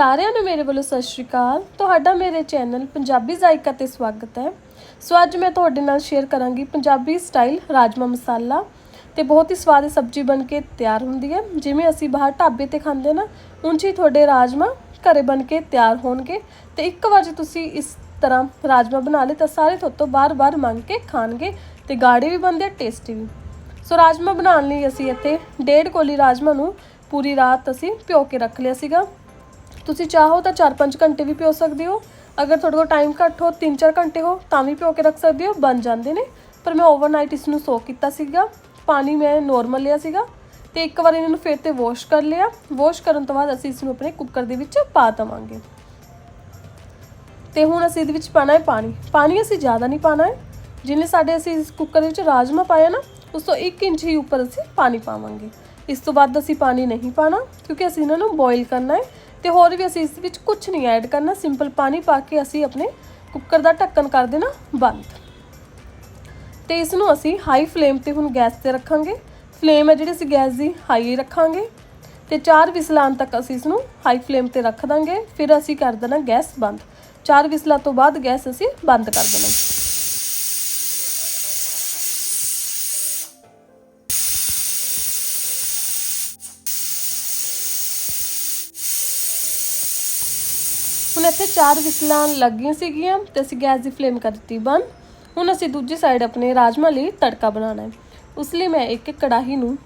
ਸਾਰਿਆਂ ਨੂੰ ਮੇਰੇ ਵੱਲੋਂ ਸਤਿ ਸ਼੍ਰੀ ਅਕਾਲ। ਤੁਹਾਡਾ ਮੇਰੇ ਚੈਨਲ ਪੰਜਾਬੀ ਜ਼ਾਇਕਾ ਤੇ ਸਵਾਗਤ ਹੈ। ਸੋ ਅੱਜ ਮੈਂ ਤੁਹਾਡੇ ਨਾਲ ਸ਼ੇਅਰ ਕਰਾਂਗੀ ਪੰਜਾਬੀ ਸਟਾਈਲ ਰਾਜਮਾ ਮਸਾਲਾ ਤੇ ਬਹੁਤ ਹੀ ਸਵਾਦ ਸਬਜ਼ੀ ਬਣ ਕੇ ਤਿਆਰ ਹੁੰਦੀ ਹੈ। ਜਿਵੇਂ ਅਸੀਂ ਬਾਹਰ ਢਾਬੇ ਤੇ ਖਾਂਦੇ ਨਾ, ਉਂਝ ਹੀ ਤੁਹਾਡੇ ਰਾਜਮਾ ਘਰੇ ਬਣ ਕੇ ਤਿਆਰ ਹੋਣਗੇ ਤੇ ਇੱਕ ਵਾਰ ਜੇ ਤੁਸੀਂ ਇਸ ਤਰ੍ਹਾਂ ਰਾਜਮਾ ਬਣਾ ਲਏ ਤਾਂ ਸਾਰੇ ਤੁਹਾਡੇ ਤੋਂ ਬਾਰ-ਬਾਰ ਮੰਗ ਕੇ ਖਾਣਗੇ ਤੇ ਗਾੜੇ ਵੀ ਬਣਦੇ ਟੇਸਟੀ ਵੀ। ਸੋ ਰਾਜਮਾ ਬਣਾਉਣ ਲਈ ਅਸੀਂ ਇੱਥੇ ਡੇਢ ਕੋਲੀ ਰਾਜਮਾ ਨੂੰ ਪੂਰੀ ਰਾਤ ਅਸੀਂ ਭਿਓ ਕੇ ਰੱਖ ਲਿਆ ਸੀਗਾ। ਤੁਸੀਂ ਚਾਹੋ ਤਾਂ 4-5 ਘੰਟੇ ਵੀ ਪਿਓ ਸਕਦੇ ਹੋ। ਅਗਰ ਤੁਹਾਡੇ ਕੋਲ ਟਾਈਮ ਘੱਟ ਹੋ 3-4 ਘੰਟੇ ਹੋ, ਤਾਂ ਵੀ ਪਿਓ ਕੇ ਰੱਖ ਸਕਦੇ ਹੋ, ਬਣ ਜਾਂਦੇ ਨੇ। ਪਰ ਮੈਂ ਓਵਰਨਾਈਟ ਇਸ ਨੂੰ ਸੋਕ ਕੀਤਾ ਸੀਗਾ। ਪਾਣੀ ਮੈਂ ਨੋਰਮਲ ਲਿਆ ਸੀਗਾ ਤੇ ਇੱਕ ਵਾਰ ਇਹਨਾਂ ਨੂੰ ਫਿਰ ਤੇ ਵਾਸ਼ ਕਰ ਲਿਆ। ਵਾਸ਼ ਕਰਨ ਤੋਂ ਬਾਅਦ ਅਸੀਂ ਇਸ ਨੂੰ ਆਪਣੇ ਕੁੱਕਰ ਦੇ ਵਿੱਚ ਪਾ ਦਵਾਂਗੇ। ਤੇ ਹੁਣ ਅਸੀਂ ਇਹਦੇ ਵਿੱਚ ਪਾਣਾ ਹੈ ਪਾਣੀ। ਪਾਣੀ ਅਸੀਂ ਜ਼ਿਆਦਾ ਨਹੀਂ ਪਾਣਾ ਹੈ। ਜਿੰਨੇ ਸਾਡੇ ਅਸੀਂ ਇਸ ਕੁੱਕਰ ਦੇ ਵਿੱਚ ਰਾਜਮਾ ਪਾਇਆ ਨਾ, ਉਸ ਤੋਂ 1 ਇੰਚ ਹੀ ਉੱਪਰ ਅਸੀਂ ਪਾਣੀ ਪਾਵਾਂਗੇ। ਇਸ ਤੋਂ ਬਾਅਦ ਅਸੀਂ ਪਾਣੀ ਨਹੀਂ ਪਾਣਾ, ਕਿਉਂਕਿ ਅਸੀਂ ਇਹਨਾਂ ਨੂੰ ਬੋਇਲ ਕਰਨਾ ਹੈ। ਤੇ ਹੋਰ ਵੀ ਅਸੀਂ ਇਸ ਵਿੱਚ ਕੁਝ ਨਹੀਂ ਐਡ ਕਰਨਾ ਸਿੰਪਲ ਪਾਣੀ ਪਾ ਕੇ ਅਸੀਂ ਆਪਣੇ ਕੁੱਕਰ ਦਾ ਢੱਕਣ ਕਰ ਦੇਣਾ ਬੰਦ। ਤੇ ਇਸ ਨੂੰ ਅਸੀਂ ਹਾਈ ਫਲੇਮ ਤੇ ਹੁਣ ਗੈਸ ਤੇ ਰੱਖਾਂਗੇ। ਫਲੇਮ ਹੈ ਜਿਹੜੀ ਅਸੀਂ ਗੈਸ ਦੀ ਹਾਈ ਰੱਖਾਂਗੇ। ਤੇ ਚਾਰ ਵਿਸਲਾਂ ਤੱਕ ਅਸੀਂ ਇਸ ਨੂੰ ਹਾਈ ਫਲੇਮ ਤੇ ਰੱਖ ਦਾਂਗੇ। ਫਿਰ ਅਸੀਂ ਕਰ ਦੇਣਾ ਗੈਸ ਬੰਦ। ਚਾਰ ਵਿਸਲਾਂ ਤੋਂ ਬਾਅਦ ਗੈਸ ਅਸੀਂ ਬੰਦ ਕਰ ਦੇਣਾ। ਹੁਣ ਇੱਥੇ ਚਾਰ ਵਿਸਲਾਂ ਲੱਗੀਆਂ ਸੀਗੀਆਂ ਤੇ ਅਸੀਂ ਗੈਸ ਦੀ ਫਲੇਮ ਕਰ ਦਿੱਤੀ ਬੰਦ। ਹੁਣ ਅਸੀਂ ਦੂਜੀ ਸਾਈਡ ਆਪਣੇ ਰਾਜਮਾ ਲਈ ਤੜਕਾ ਬਣਾਉਣਾ ਹੈ। ਉਸ ਲਈ ਮੈਂ ਇੱਕ ਕੜਾਹੀ ਨੂੰ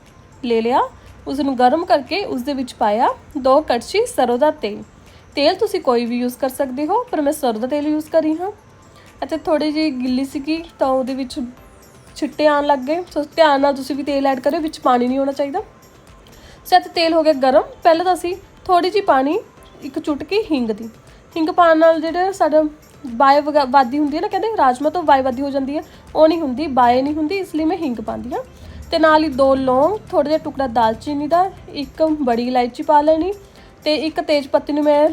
ਲੈ ਲਿਆ। ਉਸ ਨੂੰ ਗਰਮ ਕਰਕੇ ਉਸ ਦੇ ਵਿੱਚ ਪਾਇਆ ਦੋ ਕੜਛੀ ਸਰੋਂ ਦਾ ਤੇਲ। ਤੇਲ ਤੁਸੀਂ ਕੋਈ ਵੀ ਯੂਜ਼ ਕਰ ਸਕਦੇ ਹੋ, ਪਰ ਮੈਂ ਸਰੋਂ ਦਾ ਤੇਲ ਯੂਜ਼ ਕਰੀ ਹਾਂ। ਅਤੇ ਥੋੜੀ ਜਿਹੀ ਗਿੱਲੀ ਸੀਗੀ ਤਾਂ ਉਹਦੇ ਵਿੱਚ ਛਿੱਟੇ ਆਉਣ ਲੱਗ ਗਏ। ਸੋ ਧਿਆਨ ਨਾਲ ਤੁਸੀਂ ਵੀ ਤੇਲ ਐਡ ਕਰਿਓ, ਵਿੱਚ ਪਾਣੀ ਨਹੀਂ ਹੋਣਾ ਚਾਹੀਦਾ। ਸੋ ਤੇਲ ਹੋ ਗਿਆ ਗਰਮ। ਪਹਿਲਾਂ ਤਾਂ ਅਸੀਂ ਥੋੜੀ ਜਿਹੀ ਪਾਣੀ ਇੱਕ ਚੁਟਕੀ ਹਿੰਗ ਦੀ ਹਿੰਗ ਪਾਉਣ ਨਾਲ ਜਿਹੜਾ ਸਾਡਾ ਬਾਏ ਵਗਾ- ਵਾਦੀ ਹੁੰਦੀ ਹੈ ਨਾ ਕਹਿੰਦੇ, ਰਾਜਮਾ ਤੋਂ ਬਾਏ ਵਾਦੀ ਹੋ ਜਾਂਦੀ ਹੈ। ਉਹ ਨਹੀਂ ਹੁੰਦੀ, ਬਾਏ ਨਹੀਂ ਹੁੰਦੀ, ਇਸ ਲਈ ਮੈਂ ਹਿੰਗ ਪਾਉਂਦੀ ਹਾਂ। ਤੇ ਨਾਲ ਹੀ ਦੋ ਲੌਂਗ ਥੋੜਾ ਜਿਹਾ ਟੁਕੜਾ ਦਾਲਚੀਨੀ ਦਾ, ਇੱਕ ਬੜੀ ਇਲਾਇਚੀ ਪਾ ਲੈਣੀ, ਤੇ ਇੱਕ ਤੇਜ ਪੱਤੀ ਨੂੰ ਮੈਂ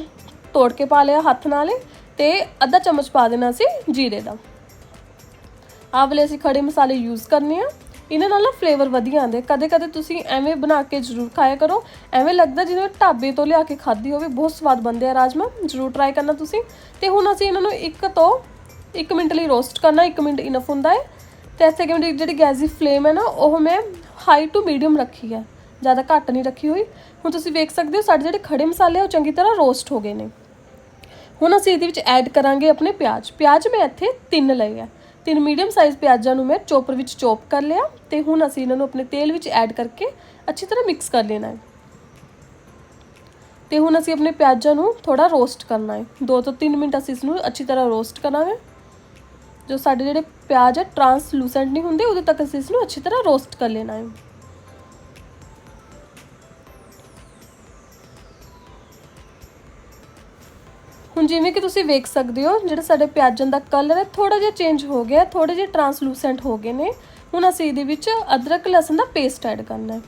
ਤੋੜ ਕੇ ਪਾ ਲਿਆ ਹੱਥ ਨਾਲ ਹੀ, ਤੇ ਅੱਧਾ ਚਮਚ ਪਾ ਦੇਣਾ ਸੀ ਜੀਰੇ ਦਾ। ਆਹ ਵਾਲੇ ਅਸੀਂ ਖੜੇ ਮਸਾਲੇ ਯੂਜ਼ ਕਰਨੇ ਆ। ਇਹਨਾਂ ਨਾਲ ਨਾ ਫਲੇਵਰ ਵਧੀਆ ਆਉਂਦੇ। ਕਦੇ ਕਦੇ ਤੁਸੀਂ ਐਵੇਂ ਬਣਾ ਕੇ ਜ਼ਰੂਰ ਖਾਇਆ ਕਰੋ। ਐਵੇਂ ਲੱਗਦਾ ਜਿਵੇਂ ਢਾਬੇ ਤੋਂ ਲਿਆ ਕੇ ਖਾਧੀ ਹੋਵੇ। ਬਹੁਤ ਸਵਾਦ ਬਣਦੇ ਆ ਰਾਜਮਾ। ਜ਼ਰੂਰ ਟਰਾਈ ਕਰਨਾ ਤੁਸੀਂ। ਤੇ ਹੁਣ ਅਸੀਂ ਇਹਨਾਂ ਨੂੰ ਇੱਕ ਤੋਂ 1 ਮਿੰਟ ਲਈ ਰੋਸਟ ਕਰਨਾ। 1 ਮਿੰਟ ਇਨਫ ਹੁੰਦਾ ਹੈ। ਤੇ ਇਸ ਸੈਕਿੰਡ ਜਿਹੜੀ ਗੈਸ ਦੀ ਫਲੇਮ ਹੈ ਨਾ, ਉਹ ਮੈਂ ਹਾਈ ਟੂ ਮੀਡੀਅਮ ਰੱਖੀ ਹੈ। ਜ਼ਿਆਦਾ ਘੱਟ ਨਹੀਂ ਰੱਖੀ ਹੋਈ। ਹੁਣ ਤੁਸੀਂ ਵੇਖ ਸਕਦੇ ਹੋ, ਸਾਡੇ ਜਿਹੜੇ ਖੜੇ ਮਸਾਲੇ ਆ, ਉਹ ਚੰਗੀ ਤਰ੍ਹਾਂ ਰੋਸਟ ਹੋ ਗਏ ਨੇ। ਹੁਣ ਅਸੀਂ ਇਹਦੇ ਵਿੱਚ ਐਡ ਕਰਾਂਗੇ ਆਪਣੇ ਪਿਆਜ਼। ਪਿਆਜ਼ ਮੈਂ ਇੱਥੇ ਤਿੰਨ ਲਏ ਆ। ਤਿੰਨ ਮੀਡੀਅਮ ਸਾਈਜ਼ ਪਿਆਜ਼ਾਂ ਨੂੰ ਮੈਂ ਚੋਪਰ ਵਿੱਚ ਚੋਪ ਕਰ ਲਿਆ ਤੇ ਹੁਣ ਅਸੀਂ ਇਹਨਾਂ ਨੂੰ ਆਪਣੇ ਤੇਲ ਵਿੱਚ ਐਡ ਕਰਕੇ ਅੱਛੀ ਤਰ੍ਹਾਂ ਮਿਕਸ ਕਰ ਲੈਣਾ ਹੈ। ਤੇ ਹੁਣ ਅਸੀਂ ਆਪਣੇ ਪਿਆਜ਼ਾਂ ਨੂੰ ਥੋੜਾ ਰੋਸਟ ਕਰਨਾ ਹੈ। 2 ਤੋਂ 3 ਮਿੰਟ ਅਸੀਂ ਇਸ ਨੂੰ ਅੱਛੀ ਤਰ੍ਹਾਂ ਰੋਸਟ ਕਰਾਂਗੇ। ਜੋ ਸਾਡੇ ਜਿਹੜੇ ਪਿਆਜ਼ ਹੈ ਟਰਾਂਸਲੂਸੈਂਟ ਨਹੀਂ ਹੁੰਦੇ ਉਦੋਂ ਤੱਕ ਅਸੀਂ ਇਸ ਨੂੰ ਅੱਛੀ ਤਰ੍ਹਾਂ ਰੋਸਟ ਕਰ ਲੈਣਾ ਹੈ। ਹੁਣ ਜਿਵੇਂ ਕਿ ਤੁਸੀਂ ਵੇਖ ਸਕਦੇ ਹੋ, ਜਿਹੜਾ ਸਾਡੇ ਪਿਆਜ਼ਾਂ ਦਾ ਕਲਰ ਹੈ ਥੋੜਾ ਜਿਹਾ ਚੇਂਜ ਹੋ ਗਿਆ ਥੋੜੇ ਜਿਹੇ ਟਰਾਂਸਲੂਸੈਂਟ ਹੋ ਗਏ ਨੇ। ਹੁਣ ਅਸੀਂ ਇਹਦੇ ਵਿੱਚ ਅਦਰਕ, ਲਸਣ ਦਾ ਪੇਸਟ ਐਡ ਕਰਨਾ ਹੈ।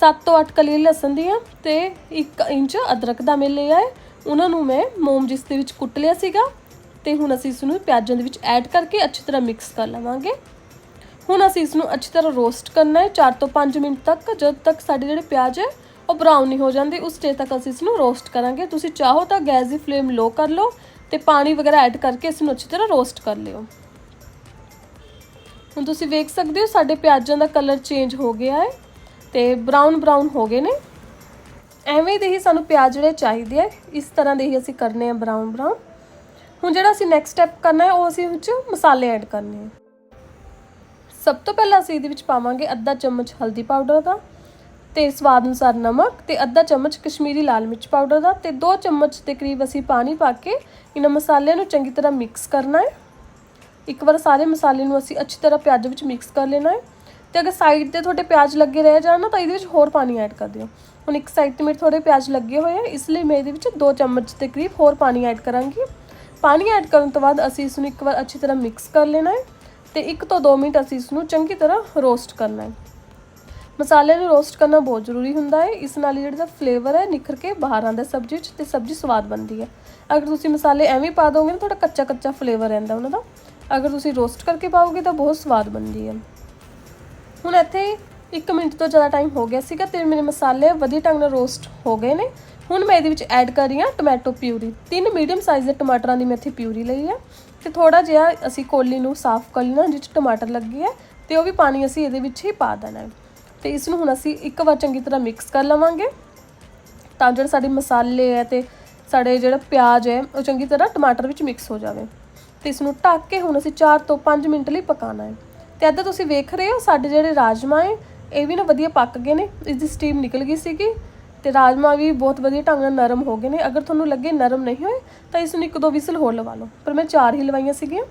7 ਤੋਂ 8 ਕਲੀ ਲਸਣ ਦੀਆਂ ਤੇ 1 ਇੰਚ ਅਦਰਕ ਦਾ ਮਿਲ ਲਿਆ ਹੈ। ਉਹਨਾਂ ਨੂੰ ਮੈਂ ਮੋਮ ਜਿਸ ਦੇ ਵਿੱਚ ਕੁੱਟ ਲਿਆ ਸੀਗਾ ਤੇ ਹੁਣ ਅਸੀਂ ਇਸ ਨੂੰ ਪਿਆਜ਼ਾਂ ਦੇ ਵਿੱਚ ਐਡ ਕਰਕੇ ਅੱਛੀ ਤਰ੍ਹਾਂ ਮਿਕਸ ਕਰ ਲਵਾਂਗੇ। ਹੁਣ ਅਸੀਂ ਇਸ ਨੂੰ ਅੱਛੀ ਤਰ੍ਹਾਂ ਰੋਸਟ ਕਰਨਾ ਹੈ 4 ਤੋਂ 5 ਮਿੰਟ ਤੱਕ, ਜਦ ਤੱਕ ਸਾਡੇ ਜਿਹੜੇ ਪਿਆਜ਼ ਹੈ ਉਹ ਬਰਾਊਨ ਨਹੀਂ ਹੋ ਜਾਂਦੀ, ਉਸ ਸਟੇਜ ਤੱਕ ਅਸੀਂ ਇਸ ਨੂੰ ਰੋਸਟ ਕਰਾਂਗੇ। ਤੁਸੀਂ ਚਾਹੋ ਤਾਂ ਗੈਸ ਦੀ ਫਲੇਮ ਲੋ ਕਰ ਲਓ ਤੇ ਪਾਣੀ ਵਗੈਰਾ ਐਡ ਕਰਕੇ ਇਸ ਨੂੰ ਅੱਛੀ ਤਰ੍ਹਾਂ ਰੋਸਟ ਕਰ ਲਿਓ। ਹੁਣ ਤੁਸੀਂ ਵੇਖ ਸਕਦੇ ਹੋ, ਸਾਡੇ ਪਿਆਜ਼ਾਂ ਦਾ ਕਲਰ ਚੇਂਜ ਹੋ ਗਿਆ ਹੈ ਤੇ ਬਰਾਊਨ ਬਰਾਊਨ ਹੋ ਗਏ ਨੇ। ਐਵੇਂ ਦੇ ਹੀ ਸਾਨੂੰ ਪਿਆਜ਼ ਜਿਹੜੇ ਚਾਹੀਦੇ ਆ, ਇਸ ਤਰ੍ਹਾਂ ਦੇ ਹੀ ਅਸੀਂ ਕਰਨੇ ਆ ਬਰਾਊਨ ਬਰਾਊਨ ਹੁਣ ਜਿਹੜਾ ਅਸੀਂ ਨੈਕਸਟ ਸਟੈਪ ਕਰਨਾ ਹੈ, ਉਹ ਅਸੀਂ ਵਿੱਚ ਮਸਾਲੇ ਐਡ ਕਰਨੇ ਆ। ਸਭ ਤੋਂ ਪਹਿਲਾਂ ਅਸੀਂ ਇਹਦੇ ਵਿੱਚ ਪਾਵਾਂਗੇ ਅੱਧਾ ਚਮਚ ਹਲਦੀ ਪਾਊਡਰ ਦਾ। ਤੇ ਸਵਾਦ ਅਨੁਸਾਰ ਨਮਕ ਤੇ ਅੱਧਾ ਚਮਚ ਕਸ਼ਮੀਰੀ ਲਾਲ ਮਿਰਚ ਪਾਊਡਰ ਦਾ ਤੇ 2 ਚਮਚ ਦੇ ਕਰੀਬ ਅਸੀਂ ਪਾਣੀ ਪਾ ਕੇ ਇਹਨਾਂ ਮਸਾਲਿਆਂ ਨੂੰ ਚੰਗੀ ਤਰ੍ਹਾਂ ਮਿਕਸ ਕਰਨਾ ਹੈ। ਇੱਕ ਵਾਰ ਸਾਰੇ ਮਸਾਲੇ ਨੂੰ ਅਸੀਂ ਅੱਛੀ ਤਰ੍ਹਾਂ ਪਿਆਜ਼ ਵਿੱਚ ਮਿਕਸ ਕਰ ਲੈਣਾ ਹੈ। ਤੇ ਅਗਰ ਸਾਈਡ ਤੇ ਤੁਹਾਡੇ ਪਿਆਜ਼ ਲੱਗੇ ਰਹਿ ਜਾਣ ਨਾ, ਤਾਂ ਇਹਦੇ ਵਿੱਚ ਹੋਰ ਪਾਣੀ ਐਡ ਕਰ ਦਿਓ। ਹੁਣ ਇੱਕ ਸਾਈਡ ਤੇ ਮੇਰੇ ਥੋੜੇ ਪਿਆਜ਼ ਲੱਗੇ ਹੋਏ ਆ, ਇਸ ਲਈ ਮੈਂ ਇਹਦੇ ਵਿੱਚ 2 ਚਮਚ ਦੇ ਕਰੀਬ ਹੋਰ ਪਾਣੀ ਐਡ ਕਰਾਂਗੀ। ਪਾਣੀ ਐਡ ਕਰਨ ਤੋਂ ਬਾਅਦ ਅਸੀਂ ਇਸ ਨੂੰ ਇੱਕ ਵਾਰ ਅੱਛੀ ਤਰ੍ਹਾਂ ਮਿਕਸ ਕਰ ਲੈਣਾ ਹੈ ਤੇ 1 ਤੋਂ 2 ਮਿੰਟ ਅਸੀਂ ਇਸ ਨੂੰ ਚੰਗੀ ਤਰ੍ਹਾਂ ਰੋਸਟ ਕਰਨਾ ਹੈ। ਮਸਾਲੇ ਨੂੰ ਰੋਸਟ ਕਰਨਾ ਬਹੁਤ ਜ਼ਰੂਰੀ ਹੁੰਦਾ ਹੈ। ਇਸ ਨਾਲ ਹੀ ਜਿਹੜਾ ਫਲੇਵਰ ਹੈ, ਨਿਖਰ ਕੇ ਬਾਹਰ ਆਉਂਦਾ ਸਬਜ਼ੀ 'ਚ ਤੇ ਸਬਜ਼ੀ ਸਵਾਦ ਬਣਦੀ ਹੈ। ਅਗਰ ਤੁਸੀਂ ਮਸਾਲੇ ਐਵੇਂ ਪਾ ਦੋਗੇ ਨਾ ਥੋੜਾ ਕੱਚਾ ਕੱਚਾ ਫਲੇਵਰ ਰਹਿੰਦਾ ਉਹਨਾਂ ਦਾ। ਅਗਰ ਤੁਸੀਂ ਰੋਸਟ ਕਰਕੇ ਪਾਓਗੇ ਤਾਂ ਬਹੁਤ ਸਵਾਦ ਬਣਦੀ ਹੈ। ਹੁਣ ਇੱਥੇ 1 ਮਿੰਟ ਤੋਂ ਜ਼ਿਆਦਾ ਟਾਈਮ ਹੋ ਗਿਆ ਸੀਗਾ ਤੇ ਮੇਰੇ ਮਸਾਲੇ ਵਧੀਆ ਢੰਗ ਨਾਲ ਰੋਸਟ ਹੋ ਗਏ ਨੇ। ਹੁਣ ਮੈਂ ਇਹਦੇ ਵਿੱਚ ਐਡ ਕਰ ਰਹੀ ਹਾਂ ਟੋਮੈਟੋ ਪਿਊਰੀ ਤਿੰਨ ਮੀਡੀਅਮ ਸਾਈਜ਼ ਦੇ ਟਮਾਟਰਾਂ ਦੀ ਮੈਂ ਇੱਥੇ ਪਿਊਰੀ ਲਈ ਹੈ। ਤੇ ਥੋੜਾ ਜਿਹਾ ਅਸੀਂ ਕੋਲੀ ਨੂੰ ਸਾਫ਼ ਕਰ ਲੈਣਾ ਜਿਸ 'ਚ ਟਮਾਟਰ ਲੱਗੇ ਹੈ ਤੇ ਉਹ ਵੀ ਪਾਣੀ ਅਸੀਂ ਇਹਦੇ ਵਿੱਚ ਹੀ ਪਾ ਦੇਣਾ ਹੈ। ਤੇ ਇਸ ਨੂੰ ਹੁਣ ਅਸੀਂ ਇੱਕ ਵਾਰ ਚੰਗੀ ਤਰ੍ਹਾਂ ਮਿਕਸ ਕਰ ਲਵਾਂਗੇ। ਤਾਂ ਜਿਹੜੇ ਸਾਡੇ ਮਸਾਲੇ ਹੈ ਤੇ ਸਾਡੇ ਜਿਹੜਾ ਪਿਆਜ਼ ਹੈ, ਉਹ ਚੰਗੀ ਤਰ੍ਹਾਂ ਟਮਾਟਰ ਵਿੱਚ ਮਿਕਸ ਹੋ ਜਾਵੇ। ਤੇ ਇਸ ਨੂੰ ਢੱਕ ਕੇ ਹੁਣ ਅਸੀਂ 4 ਤੋਂ 5 ਮਿੰਟ ਲਈ ਪਕਾਉਣਾ ਹੈ। ਤੇ ਇੱਧਰ ਤੁਸੀਂ ਵੇਖ ਰਹੇ ਹੋ, ਸਾਡੇ ਜਿਹੜੇ ਰਾਜਮਾ ਹੈ, ਇਹ ਵੀ ਨਾ ਵਧੀਆ ਪੱਕ ਗਏ ਨੇ। ਇਸ ਦੀ ਸਟੀਮ ਨਿਕਲ ਗਈ ਸੀਗੀ ਤੇ ਰਾਜਮਾ ਵੀ ਬਹੁਤ ਵਧੀਆ ਢੰਗ ਨਾਲ ਨਰਮ ਹੋ ਗਏ ਨੇ। ਅਗਰ ਤੁਹਾਨੂੰ ਲੱਗੇ ਨਰਮ ਨਹੀਂ ਹੋਏ, ਤਾਂ ਇਸ ਨੂੰ ਇੱਕ ਦੋ ਵਿਸਲ ਹੋਰ ਲਵਾ ਲਓ। ਪਰ ਮੈਂ ਚਾਰ ਹੀ ਲਵਾਈਆਂ ਸੀਗੀਆਂ।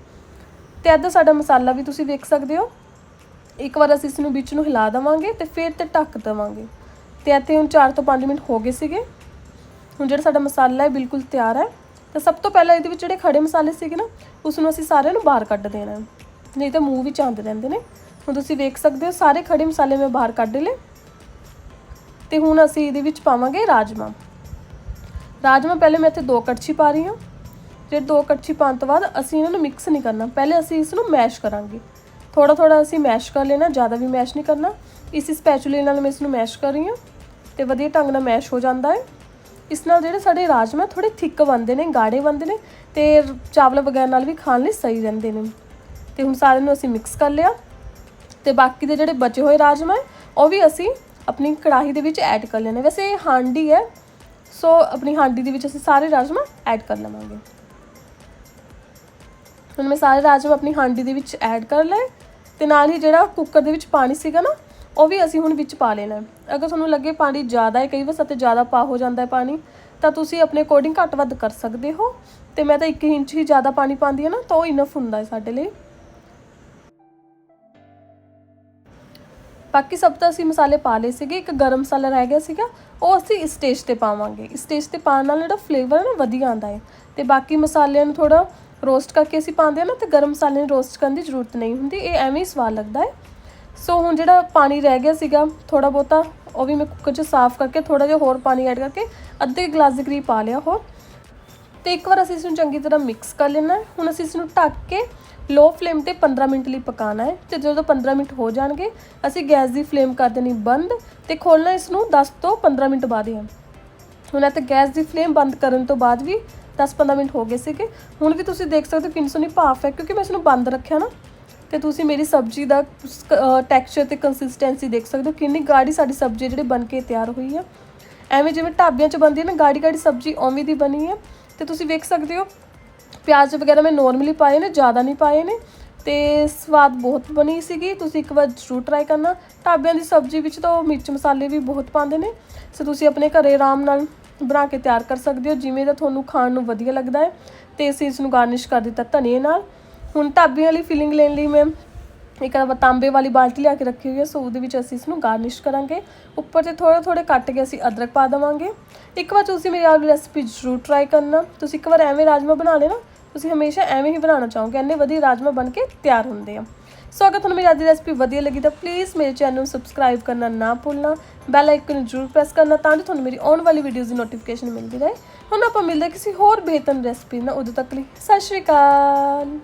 ਤੇ ਇੱਧਰ ਸਾਡਾ ਮਸਾਲਾ ਵੀ ਤੁਸੀਂ ਵੇਖ ਸਕਦੇ ਹੋ। ਇੱਕ ਵਾਰ ਅਸੀਂ ਇਸ ਨੂੰ ਵਿੱਚ ਨੂੰ ਹਿਲਾ ਦੇਵਾਂਗੇ ਤੇ ਫਿਰ ਤੇ ਢੱਕ ਦੇਵਾਂਗੇ। ਤੇ ਇੱਥੇ ਹੁਣ 4 ਤੋਂ 5 ਮਿੰਟ ਹੋ ਗਏ ਸੀਗੇ। ਹੁਣ ਜਿਹੜਾ ਸਾਡਾ ਮਸਾਲਾ ਹੈ, ਬਿਲਕੁਲ ਤਿਆਰ ਹੈ। ਤਾਂ ਸਭ ਤੋਂ ਪਹਿਲਾਂ ਇਹਦੇ ਵਿੱਚ ਜਿਹੜੇ ਖੜੇ ਮਸਾਲੇ ਸੀਗੇ ਨਾ ਉਸ ਨੂੰ ਅਸੀਂ ਸਾਰਿਆਂ ਨੂੰ ਬਾਹਰ ਕੱਢ ਦੇਣਾ ਹੈ। ਨਹੀਂ ਤਾਂ ਮੂੰਹ ਵਿੱਚ ਆਉਂਦੇ ਰਹਿੰਦੇ ਨੇ। ਹੁਣ ਤੁਸੀਂ ਵੇਖ ਸਕਦੇ ਹੋ, ਸਾਰੇ ਖੜੇ ਮਸਾਲੇ ਮੈਂ ਬਾਹਰ ਕੱਢ ਲਏ। ਤੇ ਹੁਣ ਅਸੀਂ ਇਹਦੇ ਵਿੱਚ ਪਾਵਾਂਗੇ ਰਾਜਮਾ। ਰਾਜਮਾ ਪਹਿਲੇ ਮੈਂ ਇੱਥੇ ਦੋ ਕੜਛੀ ਪਾ ਰਹੀ ਹਾਂ। ਜੇ ਦੋ ਕੜਛੀ ਪਾਉਣ ਤੋਂ ਬਾਅਦ ਅਸੀਂ ਇਹਨਾਂ ਨੂੰ ਮਿਕਸ ਨਹੀਂ ਕਰਨਾ, ਪਹਿਲੇ ਅਸੀਂ ਇਸ ਨੂੰ ਮੈਸ਼ ਕਰਾਂਗੇ। ਥੋੜਾ ਥੋੜਾ ਅਸੀਂ ਮੈਸ਼ ਕਰ ਲੈਣਾ, ਜ਼ਿਆਦਾ ਵੀ ਮੈਸ਼ ਨਹੀਂ ਕਰਨਾ। ਇਸ ਸਪੈਚੂਲੇ ਨਾਲ ਮੈਂ ਇਸ ਨੂੰ ਮੈਸ਼ ਕਰ ਰਹੀ ਹਾਂ ਤੇ ਵਧੀਆ ਢੰਗ ਨਾਲ ਮੈਸ਼ ਹੋ ਜਾਂਦਾ ਹੈ। ਇਸ ਨਾਲ ਜਿਹੜੇ ਸਾਡੇ ਰਾਜਮਾ ਥੋੜੇ ਥਿੱਕ ਬਣਦੇ ਨੇ, ਗਾੜੇ ਬਣਦੇ ਨੇ ਤੇ ਚਾਵਲ ਵਗੈਰਾ ਨਾਲ ਵੀ ਖਾਣ ਲਈ ਸਹੀ ਰਹਿੰਦੇ ਨੇ। ਤੇ ਹੁਣ ਸਾਰਿਆਂ ਨੂੰ ਅਸੀਂ ਮਿਕਸ ਕਰ ਲਿਆ ਤੇ ਬਾਕੀ ਦੇ ਜਿਹੜੇ ਬਚੇ ਹੋਏ ਰਾਜਮਾ ਹੈ, ਉਹ ਵੀ ਅਸੀਂ ਆਪਣੀ ਕੜਾਹੀ ਦੇ ਵਿੱਚ ਐਡ ਕਰ ਲੈਣੇ। ਵੈਸੇ ਇਹ ਹਾਂਡੀ ਹੈ, ਸੋ ਆਪਣੀ ਹਾਂਡੀ ਦੇ ਵਿੱਚ ਅਸੀਂ ਸਾਰੇ ਰਾਜਮਾ ਐਡ ਕਰ ਲਵਾਂਗੇ। ਹੁਣ ਮੈਂ ਸਾਰੇ ਰਾਜਮਾ ਆਪਣੀ ਹਾਂਡੀ ਦੇ ਵਿੱਚ ਐਡ ਕਰ ਲਏ ਤੇ ਨਾਲ ਹੀ ਜਿਹੜਾ ਕੁੱਕਰ ਦੇ ਵਿੱਚ ਪਾਣੀ ਸੀਗਾ ਨਾ, ਉਹ ਵੀ ਅਸੀਂ ਹੁਣ ਵਿੱਚ ਪਾ ਲੈਣਾ ਅਗਰ ਤੁਹਾਨੂੰ ਲੱਗੇ ਪਾਣੀ ਜ਼ਿਆਦਾ ਹੈ, ਕਈ ਵਾਰ ਸਤੇ ਜ਼ਿਆਦਾ ਪਾ ਹੋ ਜਾਂਦਾ ਹੈ ਪਾਣੀ, ਤਾਂ ਤੁਸੀਂ ਆਪਣੇ ਅਕੋਰਡਿੰਗ ਘੱਟ ਵੱਧ ਕਰ ਸਕਦੇ ਹੋ। ਤੇ ਮੈਂ ਤਾਂ 1 ਇੰਚ ਹੀ ਜ਼ਿਆਦਾ ਪਾਣੀ ਪਾਉਂਦੀ ਹਾਂ ਨਾ, ਤਾਂ ਉਹ ਇਨਫ ਹੁੰਦਾ ਹੈ ਸਾਡੇ ਲਈ। ਬਾਕੀ ਸਭ ਤਾਂ ਅਸੀਂ ਮਸਾਲੇ ਪਾ ਲਏ ਸੀਗੇ, ਇੱਕ ਗਰਮ ਮਸਾਲਾ ਰਹਿ ਗਿਆ ਸੀਗਾ, ਉਹ ਅਸੀਂ ਇਸ ਸਟੇਜ ਤੇ ਪਾਵਾਂਗੇ। ਇਸ ਸਟੇਜ ਤੇ ਪਾਉਣ ਨਾਲ ਜਿਹੜਾ ਫਲੇਵਰ ਹੈ ਨਾ, ਵਧੀਆ ਆਉਂਦਾ ਹੈ। ਤੇ ਬਾਕੀ ਮਸਾਲਿਆਂ ਨੂੰ ਥੋੜਾ ਰੋਸਟ ਕਰਕੇ ਅਸੀਂ ਪਾਉਂਦੇ ਆ ਨਾ ਤੇ ਗਰਮ ਮਸਾਲੇ ਨੂੰ ਰੋਸਟ ਕਰਨ ਦੀ ਜ਼ਰੂਰਤ ਨਹੀਂ ਹੁੰਦੀ, ਇਹ ਐਵੇਂ ਹੀ ਸਵਾਦ ਲੱਗਦਾ ਹੈ। ਸੋ ਹੁਣ ਜਿਹੜਾ ਪਾਣੀ ਰਹਿ ਗਿਆ ਸੀਗਾ ਥੋੜਾ ਬਹੁਤਾ, ਉਹ ਵੀ ਮੈਂ ਕੁੱਕਰ 'ਚ ਸਾਫ਼ ਕਰਕੇ ਥੋੜਾ ਜਿਹਾ ਹੋਰ ਪਾਣੀ ਐਡ ਕਰਕੇ ਅੱਧੇ ਗਲਾਸ ਦੇ ਕਰੀਬ ਪਾ ਲਿਆ ਹੋਰ। ਤੇ ਇੱਕ ਵਾਰ ਅਸੀਂ ਇਸ ਨੂੰ ਚੰਗੀ ਤਰ੍ਹਾਂ ਮਿਕਸ ਕਰ ਲੈਣਾ ਹੁਣ ਅਸੀਂ ਇਸ ਨੂੰ ਢੱਕ ਕੇ ਲੋ ਫਲੇਮ ਤੇ 15 ਮਿੰਟ ਲਈ ਪਕਾਉਣਾ ਹੈ ਤੇ ਜਦੋਂ 15 ਮਿੰਟ ਹੋ ਜਾਣਗੇ, ਅਸੀਂ ਗੈਸ ਦੀ ਫਲੇਮ ਕਰ ਦੇਣੀ ਬੰਦ ਤੇ ਖੋਲਣਾ ਇਸ ਨੂੰ 10 ਤੋਂ 15 ਮਿੰਟ ਬਾਅਦ ਹੀ। ਹੈ ਹੁਣ ਇਹ ਤੇ ਗੈਸ ਦੀ ਫਲੇਮ ਬੰਦ ਕਰਨ ਤੋਂ ਬਾਅਦ ਵੀ 10-15 ਮਿੰਟ ਹੋ ਗਏ ਸੀਗੇ। ਹੁਣ ਵੀ ਤੁਸੀਂ ਦੇਖ ਸਕਦੇ ਹੋ ਕਿੰਨੀ ਸੋਹਣੀ ਭਾਫ ਹੈ, ਕਿਉਂਕਿ ਮੈਂ ਇਸ ਨੂੰ ਬੰਦ ਰੱਖਿਆ ਨਾ। ਤੇ ਤੁਸੀਂ ਮੇਰੀ ਸਬਜ਼ੀ ਦਾ ਟੈਕਸਚਰ ਤੇ ਕੰਸਿਸਟੈਂਸੀ ਦੇਖ ਸਕਦੇ ਹੋ, ਕਿੰਨੀ ਗਾੜੀ ਸਾਡੀ ਸਬਜ਼ੀ ਜਿਹੜੀ ਬਣ ਕੇ ਤਿਆਰ ਹੋਈ ਹੈ ਐਵੇਂ ਜਿਵੇਂ ਢਾਬਿਆਂ 'ਚ ਬਣਦੀ ਹੈ ਨਾ, ਗਾੜੀ ਗਾੜੀ ਸਬਜ਼ੀ ਉਵੇਂ ਦੀ ਬਣੀ ਹੈ। ਤੇ ਤੁਸੀਂ ਵੇਖ ਸਕਦੇ ਹੋ, ਪਿਆਜ਼ ਵਗੈਰਾ ਮੈਂ ਨੋਰਮਲੀ ਪਾਏ ਨੇ, ਜ਼ਿਆਦਾ ਨਹੀਂ ਪਾਏ ਨੇ। ਤੇ ਸਵਾਦ ਬਹੁਤ ਬਣੀ ਸੀਗੀ, ਤੁਸੀਂ ਇੱਕ ਵਾਰ ਜ਼ਰੂਰ ਟਰਾਈ ਕਰਨਾ। ਢਾਬਿਆਂ ਦੀ ਸਬਜ਼ੀ ਵਿੱਚ ਤਾਂ ਉਹ ਮਿਰਚ ਮਸਾਲੇ ਵੀ ਬਹੁਤ ਪਾਉਂਦੇ ਨੇ। ਸੋ ਤੁਸੀਂ ਆਪਣੇ ਘਰੇ ਆਰਾਮ ਨਾਲ ਬਣਾ ਕੇ ਤਿਆਰ ਕਰ ਸਕਦੇ ਹੋ, ਜਿਵੇਂ ਦਾ ਤੁਹਾਨੂੰ ਖਾਣ ਨੂੰ ਵਧੀਆ ਲੱਗਦਾ ਹੈ ਤੇ ਅਸੀਂ ਇਸ ਨੂੰ ਗਾਰਨਿਸ਼ ਕਰ ਦਿੱਤਾ ਧਨੀਏ ਨਾਲ। ਹੁਣ ਢਾਬੇ ਵਾਲੀ ਫੀਲਿੰਗ ਲੈਣ ਲਈ ਮੈਂ ਇੱਕ ਤਾਂਬੇ ਵਾਲੀ ਬਾਲਟੀ ਲਿਆ ਕੇ ਰੱਖੀ ਹੋਈ ਹੈ, ਸੋ ਉਹਦੇ ਵਿੱਚ ਅਸੀਂ ਇਸ ਨੂੰ ਗਾਰਨਿਸ਼ ਕਰਾਂਗੇ। ਉੱਪਰ ਤੇ ਥੋੜੇ ਥੋੜੇ ਕੱਟ ਕੇ ਅਸੀਂ ਅਦਰਕ ਪਾ ਦੇਵਾਂਗੇ। ਇੱਕ ਵਾਰ ਤੁਸੀਂ ਮੇਰੀ ਆਹ ਰੈਸਪੀ ਜ਼ਰੂਰ ਟਰਾਈ ਕਰਨਾ। ਤੁਸੀਂ ਇੱਕ ਵਾਰ ਐਵੇਂ ਰਾਜਮਾ ਬਣਾ ਲੈਣਾ, ਤੁਸੀਂ ਹਮੇਸ਼ਾ ਐਵੇਂ ਹੀ ਬਣਾਉਣਾ ਚਾਹੋਗੇ ਇੰਨੇ ਵਧੀਆ ਰਾਜਮਾ ਬਣ ਕੇ ਤਿਆਰ ਹੁੰਦੇ ਆ। ਸੋ ਅਗਰ ਤੁਹਾਨੂੰ ਮੇਰੀ ਅੱਜ ਦੀ ਰੈਸਪੀ ਵਧੀਆ ਲੱਗੀ ਤਾਂ ਪਲੀਜ਼ ਮੇਰੇ ਚੈਨਲ ਨੂੰ ਸਬਸਕ੍ਰਾਈਬ ਕਰਨਾ ਨਾ ਭੁੱਲਣਾ ਬੈਲ ਆਈਕਨ ਨੂੰ ਜ਼ਰੂਰ ਪ੍ਰੈਸ ਕਰਨਾ ਤਾਂ ਜੋ ਤੁਹਾਨੂੰ ਮੇਰੀ ਆਉਣ ਵਾਲੀ ਵੀਡੀਓਜ਼ ਦੀ ਨੋਟੀਫਿਕੇਸ਼ਨ ਮਿਲਦੀ ਰਹੇ। ਹੁਣ ਆਪਾਂ ਮਿਲਦੇ ਹਾਂ ਕਿਸੇ ਹੋਰ ਬਿਹਤਰ ਰੈਸਪੀ ਨਾਲ, ਉਦੋਂ ਤੱਕ ਲਈ ਸਤਿ ਸ਼੍ਰੀ ਅਕਾਲ।